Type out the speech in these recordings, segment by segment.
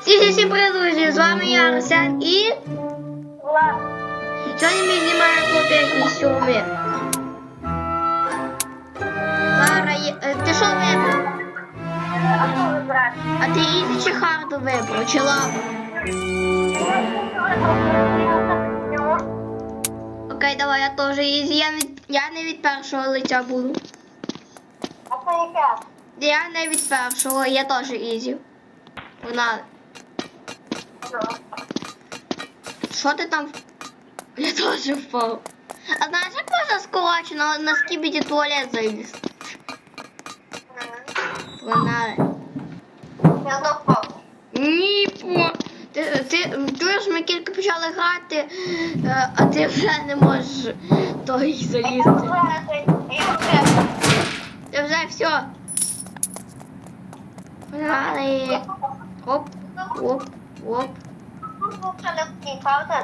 Всі всі всі друзі! З вами я Арсен і Влад, сьогодні ми знімаємо копії сьомі. Лара, є- е, ти що вибрав? а що вибрати? А ти ізі чи харду вибрав? Чи лаву? Окей, давай, я теж ізі. Я, від, я не від першого лиця буду. А це яке? Я не від першого, я теж ізі. Погнали. Що ти там? Я теж впав. А знаєш, як можна скорочено на скібіді туалет заліз? Погнали. Я допав. Ні, по. Ти, ти, чуєш, ми тільки почали грати, е, а ти вже не можеш той залізти. Ти вже все. Погнали. Оп, оп, оп.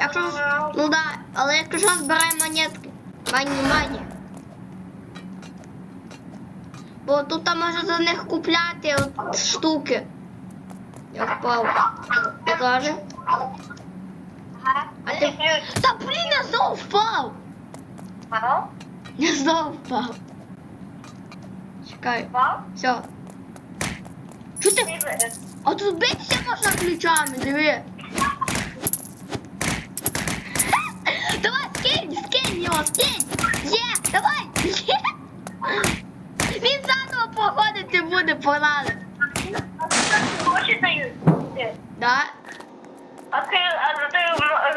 Якщо ж, ну да, але якщо що, збирай монетки. Мані, мані. Бо тут там можна за них купляти от штуки. Я впав. Теж? А ти. Та блін, я знову впав. Я знову впав. Чекай, все. Чого ти? А тут битися можна ключами, диви. Давай, скинь, скинь його, скинь. Є, давай. Є. Він заново походити буде, погнали. Гроші дають. Да? А ти, а ти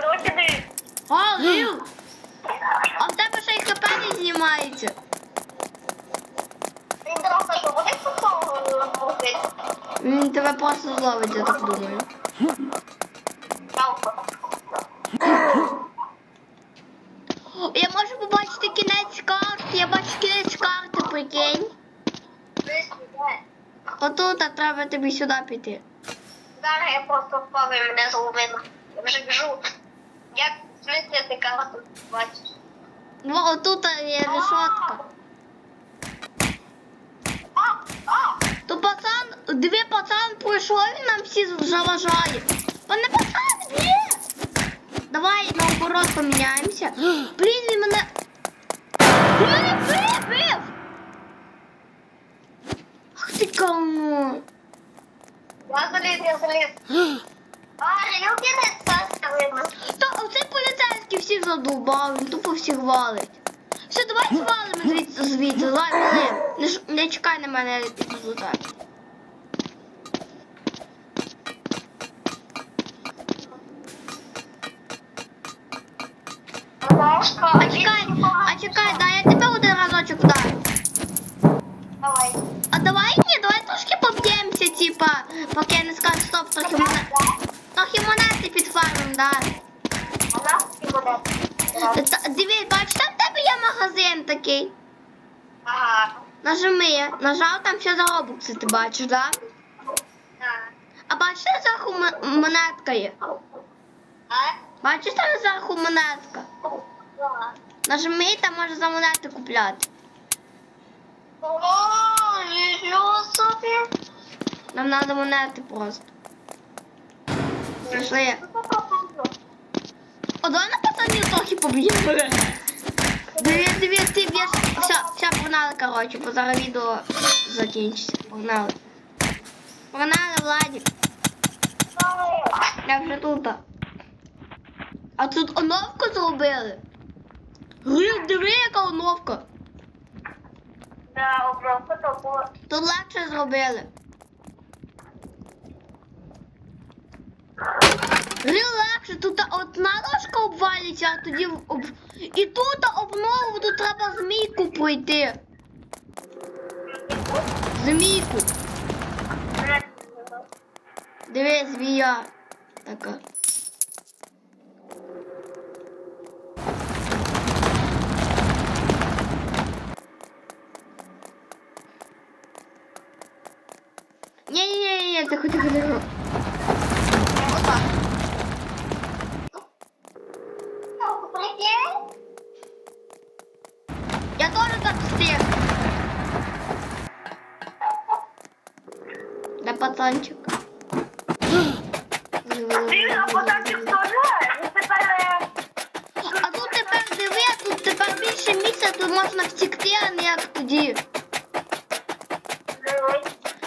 гроші дають. О, Лів. А в тебе ще й ХП не знімається. Він що буде Він тебе просто зловить, я так думаю. Я можу побачити кінець карти, я бачу кінець карти, прикинь. Отут а треба тобі сюди піти. Зараз я просто впав і мене зловила. Я вже біжу. Як змістити карту, бачиш? Ну, отут є решетка. А, а! То пацан, диви, пацан пройшов, він нам всі заважає. Пане пацан, де? Давай наоборот поміняємося. Блін, він мене. Він мене прибив! Ах ти кому. Я заліз, я заліз. А, я кінець так. Та оцей поліцейський всіх задовбав, він тупо всіх валить. Все, давай звалимо звідси звідси, давай вали. Не, не чекай на мене, я піду до. А чекай, а чекай, дай я тебе один разочок вдарю. Давай. А давай ні, давай трошки поб'ємося, типа, поки я не скажу стоп, трохи монет. Трохи монети під фармом, да. Дивись, бачиш, там в тебе є магазин такий. Нажми, нажав там все за робокси, ти бачиш, да? Так. А бачиш, там зверху монетка є. А? Бачиш, там зверху монетка. Так. Нажми, там можна за монети купляти. О, нічого собі. Нам треба монети просто. Пішли. О, давай на пацанів трохи поб'ємо. Дивись, дивись, ти б'єш. Все, все, погнали, коротше, бо зараз відео закінчиться. Погнали. Погнали, Владик. Я вже тут. А тут оновку зробили. Грив, диви, яка оновка. Да, обробка то. Тут легше зробили. Легше, тут одна ложка обвалюється, а тоді об... І тут обнову тут треба змійку пройти. Змійку. Диви, змія. Така. Ні-ні-ні, тихо, тихо, тихо. Отак. Прикинь? Я встиг. Де пацанчик? Ти а потім теж. Ну тепер А тут тепер диви, тут тепер більше місця, тут можна втікти, а не як тоді.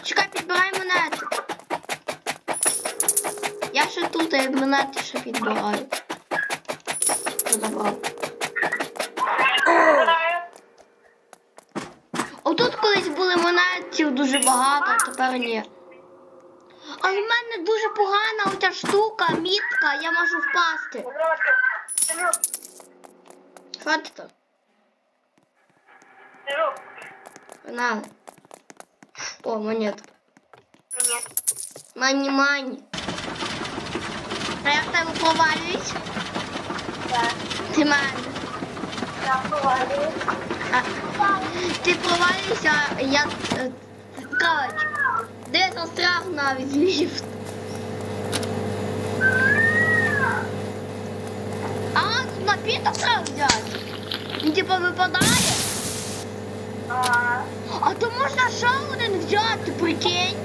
Чекай, підбирай монети. Я ще тут, я монети ще підбираю. Забрав. Багато, а в мене дуже погана оця штука, мітка, я можу впасти. Що ти там? Погнали. О, монетка. Мані мані. А я в тебе провалююсь? Так, Ти мене. я повалюю. А, ти провалюєшся, а я. е, Коротше, де застряг навіть ліфт. А, тут напіток треба взяти. Він типу випадає. А, то можна ще один взяти, прикинь.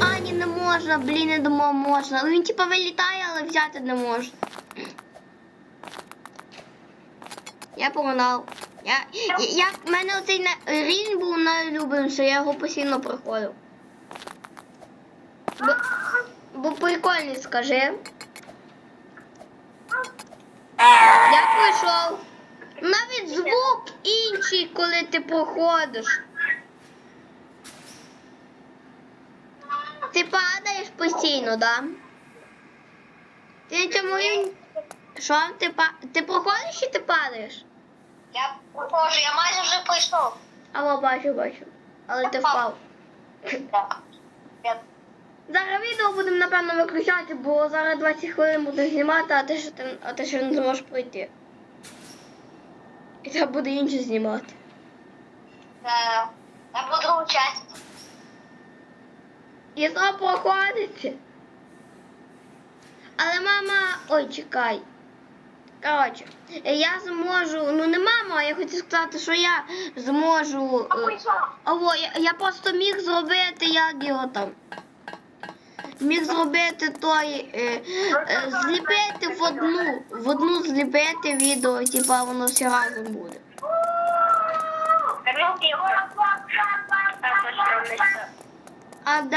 А, ні, не можна, блін, я думав, можна. Ну він типу вилітає, але взяти не можна. Я погнав. Я, я, я, в мене оцей на, рівень був найулюбленіший, я його постійно проходив. Бо, бо прикольний, скажи. Я пройшов. Навіть звук інший, коли ти проходиш. Ти падаєш постійно, да? Ти рівні. Що? Ти, па... ти проходиш чи ти падаєш? Я похоже, я майже вже прийшов. Або бачу, бачу. Але ти впав. Так. Зараз відео будемо, напевно, виключати, бо зараз 20 хвилин буду знімати, а ти ще, ти- а ти ще не зможеш пройти. І треба буде інше знімати. е, я буду другу часть. І знову проходиться. Але мама. Ой, чекай. Коротше, я зможу. Ну не мама, а я хотів сказати, що я зможу. Е, прийшов. Я, я просто міг зробити, як його там. Міг зробити той. Е, е, зліпити в одну. В одну зліпити відео, типа воно все разом буде. А де?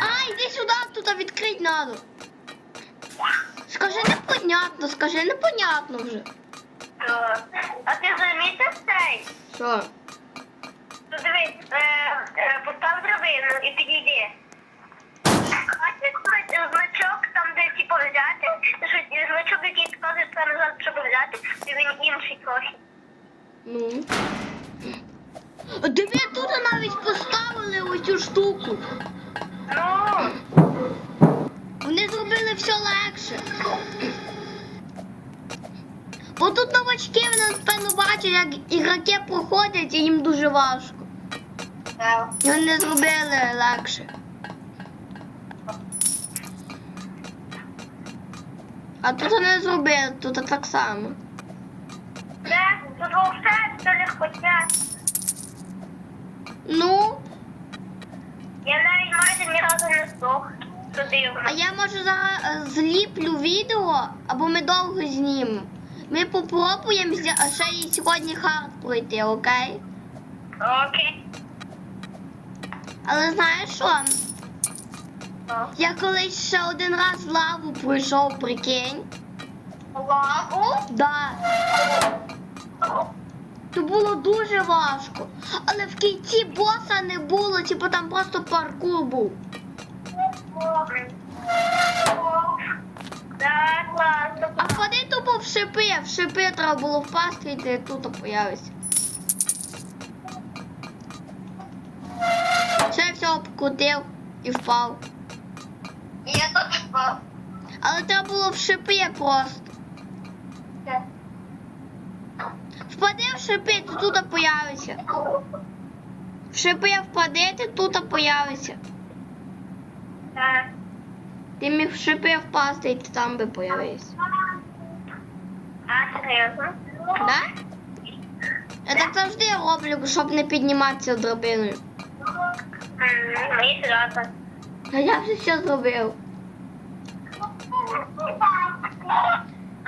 А, йди сюди, тут відкрити надо. Скажи непонятно, скажи непонятно вже. Е, А ти замітив цей? Що? Ну дивись, е, е, постав драбину і підійди. Бачиш значок там, де типу взяти, значок, який показує це назад, щоб взяти, і він інший трохи. Ну. А Диви, тут навіть поставили оцю штуку. Ну, Вони зробили все легше. Бо тут новачки, вони напевно бачать, як ігроки проходять, і їм дуже важко. І вони зробили легше. А тут вони зробили, тут так само. це, тут все, все легкотня. Ну, Я навіть майже ні разу не здох. Туди а я може зараз е, зліплю відео, або ми довго знімемо. Ми попробуємо зя- а ще і сьогодні хард пройти, окей? Окей. Але знаєш що? Я колись ще один раз лаву пройшов, прикинь. Лаву? Да. То було дуже важко. Але в кінці боса не було, типу там просто паркур був. А впади тупо в шипи, в шипи треба було впасти і ти тут появишся. Все, все обкрутив і впав. Я тут впав. Але треба було в шипи просто. Впади в шипи, ти тут появишся. В шипи впади, ти тут появишся. Так. Ти міг в шипи впасти і ти там би появився. А, серйозно? Да? Я так завжди роблю, щоб не підніматися драбиною. Мені серйозно. Та я вже все зробив.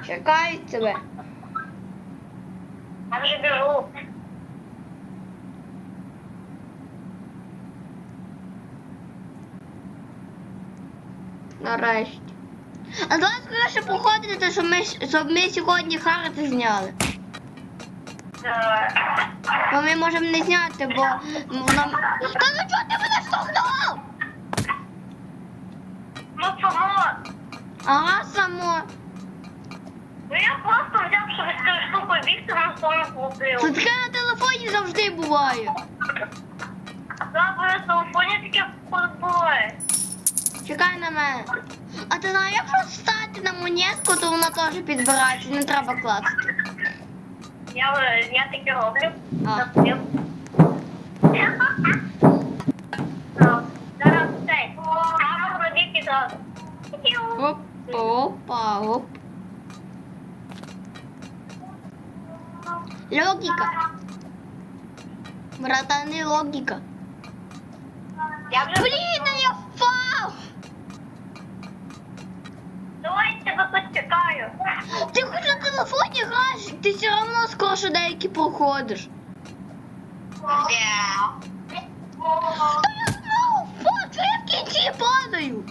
Чекаю тебе. Я вже біжу. Нарешті. А давай скоріше походити, щоб ми, щоб ми сьогодні харти зняли. Е, Бо ми можемо не зняти, бо нам. Та ну чого ти мене штовхнув? Ну чому? Ага, само. Ну я просто взяв, з цією штукою на своєму Це купив. таке на телефоні завжди буває. Так, на телефоні таке буває. Чекай на мене. А ти знаєш, якщо стати на монетку, то вона теж підбирається, не треба класти. Я, вже- я таке роблю. А. Зараз цей. Камеру на і зразу. Оп, опа, оп. Логіка. Братани, логіка. Я вже... Блін, я впав! Давай я тебе тут чекаю. Ти хоч на телефоні граєш, ти все одно скорше деякі проходиш. Та я знову впав, що я в кінці падаю.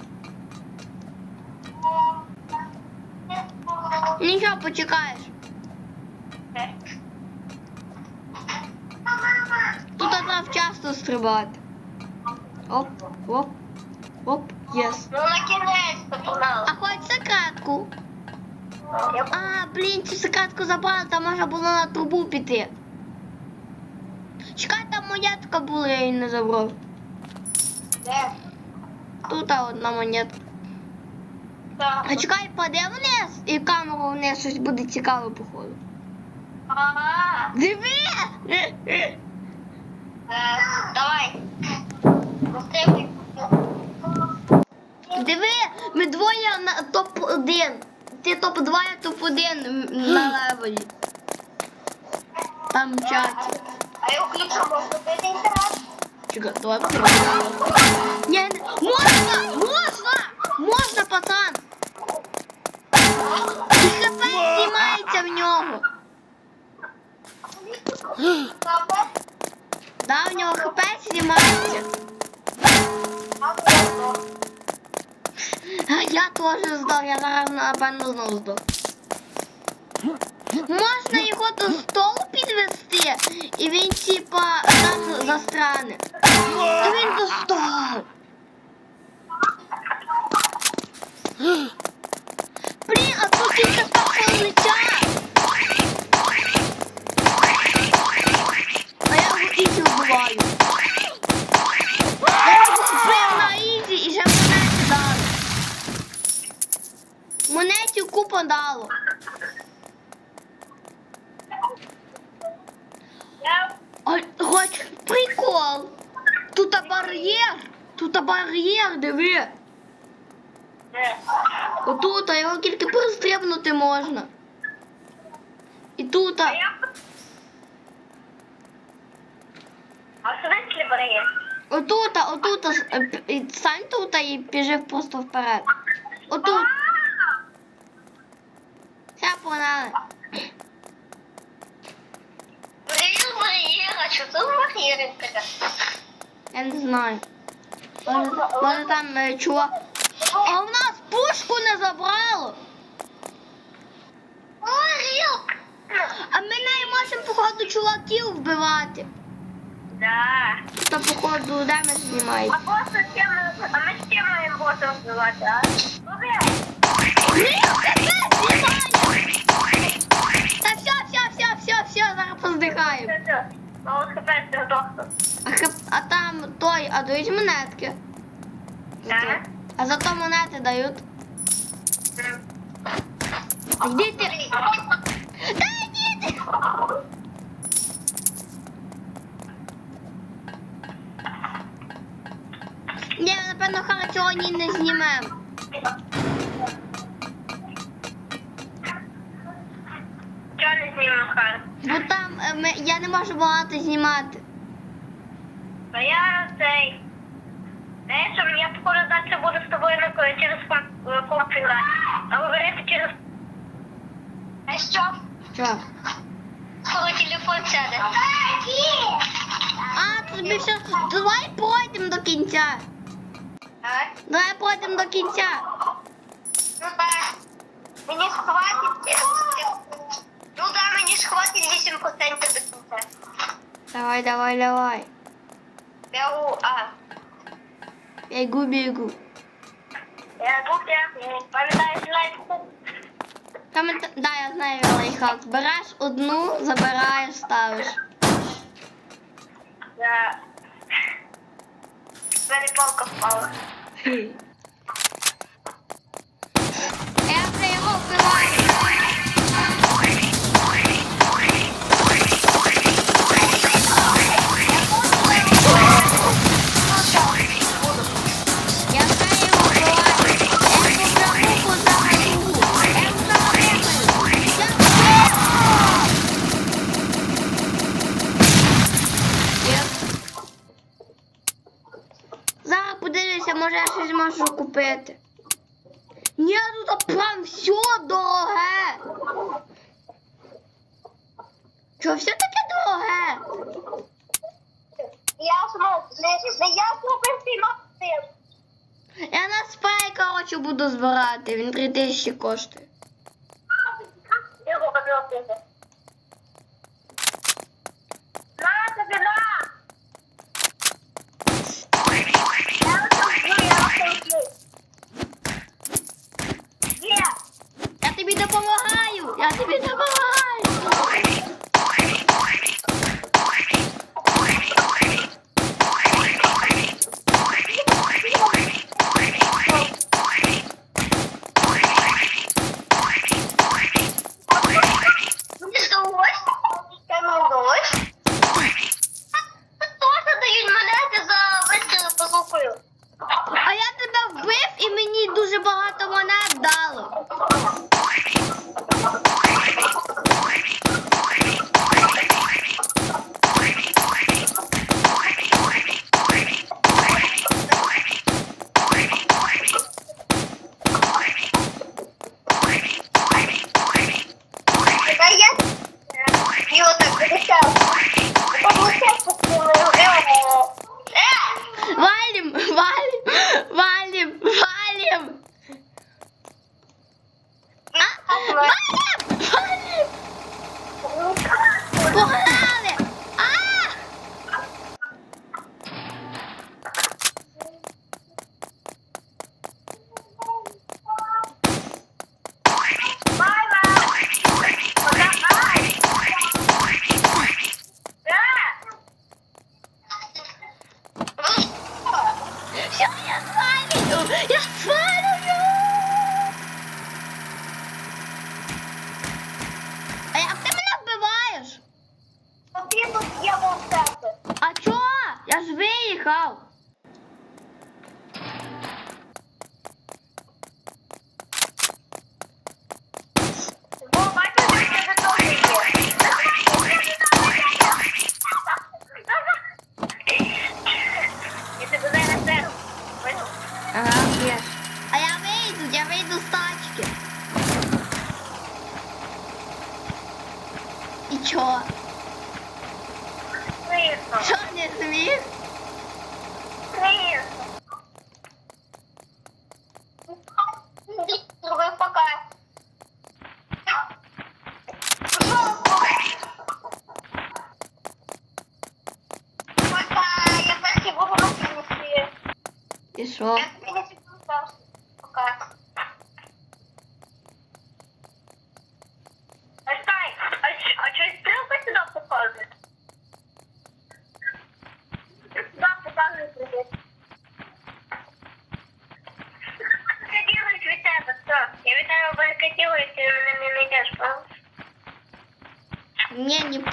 Нічого, почекаєш. Тут вчасно стрибати. Оп, оп, оп, єс. Ну, на кінець починала. А хоч секретку. А, блін, цю секретку забрали, там можна було на трубу піти. Чекай, там монетка була, я її не забрав. Де? Тут одна монетка. Так. А чекай, паде вниз і камеру вниз щось буде цікаве, походу. Ага. Диви! Давай. Диви, ми двоє на топ-1. Ти топ-2, я топ-1 на левелі. Там в чаті. А я включу, можна бити інтернет? Чекай, давай попробуємо. Ні, не- можна! Можна! Можна, пацан! І хп знімається в нього. Да, в нього хп знімається. Я теж здав, я зараз напевно знову здав. Можна його до столу підвести, і він типа там застране. І він достав. Блін, а тут і така полиця. А я його ізі вбиваю. Я його збив на ізі і ще монети дали. Монетів купа дало. Я А хоч прикол. Тут бар'єр. Тут бар'єр, диви. Де? Отут, а його тільки перестрибнути можна. І тут. А я... А в смислі бери? Отут, отут, е, п- і тут і біжи просто вперед. Отут. Все, погнали. Блін, Маріра, що це Маріра така? Я не знаю. Може, може там е, чувак. А в нас пушку не забрало. Маріра! А ми не можемо, походу, чуваків вбивати. Да. Та походу, де ми А боса з ким ми... А ми з ким маємо боса вбивати, а? Добре. Тебе знімаю! Та все, все, все, все, все, зараз поздихаємо. Все, все. Мало хп, все. А, а там той, а дають монетки. Так. А зато монети дають. А йди ти. Та йди напевно, хана не знімемо. Чого не знімемо, хана? Ну, Бо там е, ми, я не можу багато знімати. Та я цей. Знаєш, я походу далі буду з тобою на, через комп'ютер. Е, а говорити через... А що? Що? Коли телефон сяде. А, тут більше... Давай пройдемо до кінця. Ну, давай пойдем до кінця. Ну так. Мені ж. Ну да, мені ж хватить 8% до кінця. Давай, давай, давай. Бегу, а. Бегу, бегу. Бегу, бегу. Пам'ятаєш лайфхак? Пам'ят... Да, я знаю лайфхак. Береш одну, забираешь, ставишь. Да. мене палка впала. Я вже його. забрати, він 3 ще коштує. Я тобі допомагаю! Я тобі допомагаю! А я тебе вбив і мені дуже багато монет.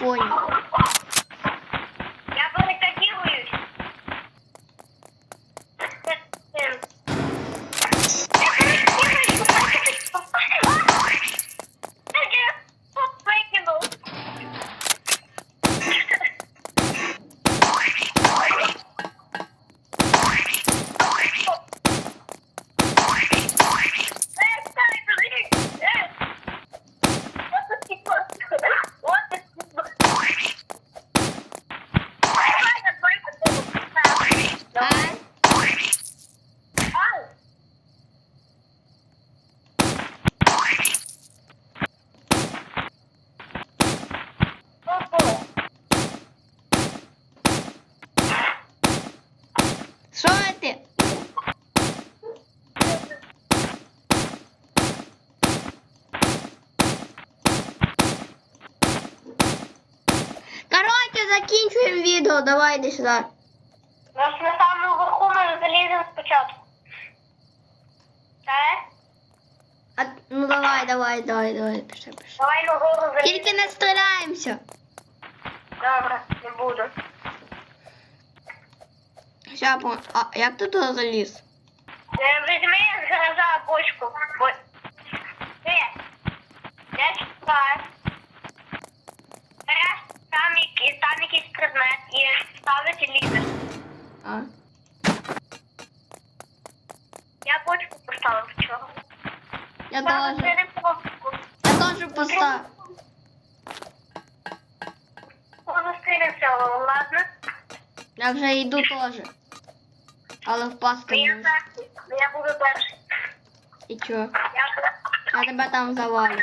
40. Все, давай йди сюди. Нас на самому верху ми заліземо спочатку. Так? А, ну давай, давай, давай, давай, пішли, пішли. Давай на гору заліземо. Тільки не стріляємося. Добре, не буду. Ща, по... А як ти туди заліз? Е, Візьми з гаража бочку. Бо... Ти, я чекаю. Там, який- там якийсь предмет і ставиш і лізеш. А? Я бочку поставив чого. Я Зараз теж. Я теж постав. Зустрінемося, ладно? Я вже йду теж. Але впасти Я можу. перший. Я буду перший. І чо? Я Я тебе там завалю.